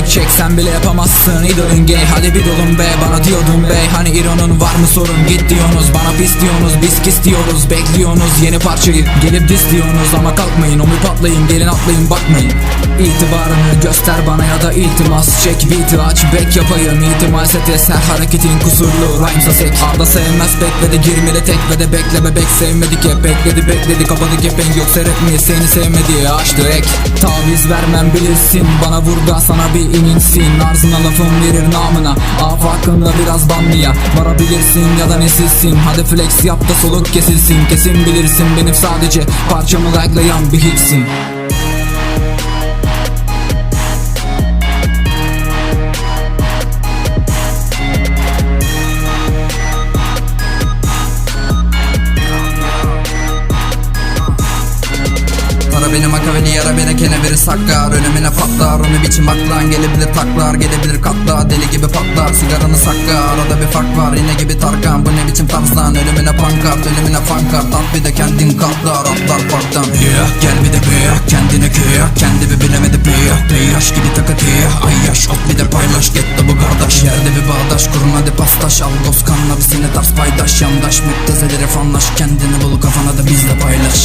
Backpack çek sen bile yapamazsın. İdolün gay Hadi bir dolun be. Bana diyordun bey Hani İron'un var mı sorun? Git diyorsunuz Bana pis diyorsunuz biz kiss diyoruz. Bekliyorsunuz yeni parçayı Gelip dis diyorsunuz. Ama kalkmayın Omu patlayın gelin atlayın bakmayın İtibarını göster bana ya da iltimas. Çek beat'i aç back yapayım. İhtimal setes her hareketin kusurlu. Rhymes'a sek Arda sevmez. Bekledi girmeli tek ve de bekle bebek Sevmedik hep. Bekledi bekledi. Kapadı kepenk Yoksa rap mi? Seni sevmedi. Açtı ek Taviz vermem bilirsin. Bana vur da sana bir ininsin. Arzına lafım verir namına. Af hakkında biraz banlıya Varabilirsin ya da nesilsin. Hadi flex yap da soluk kesilsin. Kesin bilirsin. Benim sadece Parçamı like'layan bir hitsin beni yara beni keneveri saklar. Ölümüne patlar onu biçim aklan Gelebilir taklar gelebilir katla Deli gibi patlar sigaranı sakla Arada bir fark var yine gibi Tarkan. Bu ne biçim tarzdan? Ölümüne pankart Ölümüne fankart at bir de kendin katlar Atlar parktan. Yeah, Gel bir de beyak kendine kıyak Kendimi bilemedi beyak Beyaş gibi takı tiyah Ay yaş ot bir de paylaş. Getto bu kardeş. Yerde bir bağdaş kurun hadi pastaş. Al dost kanla bir seni ters paydaş. Yandaş müptezeleri fanlaş. Kendini bul kafana da bizle paylaş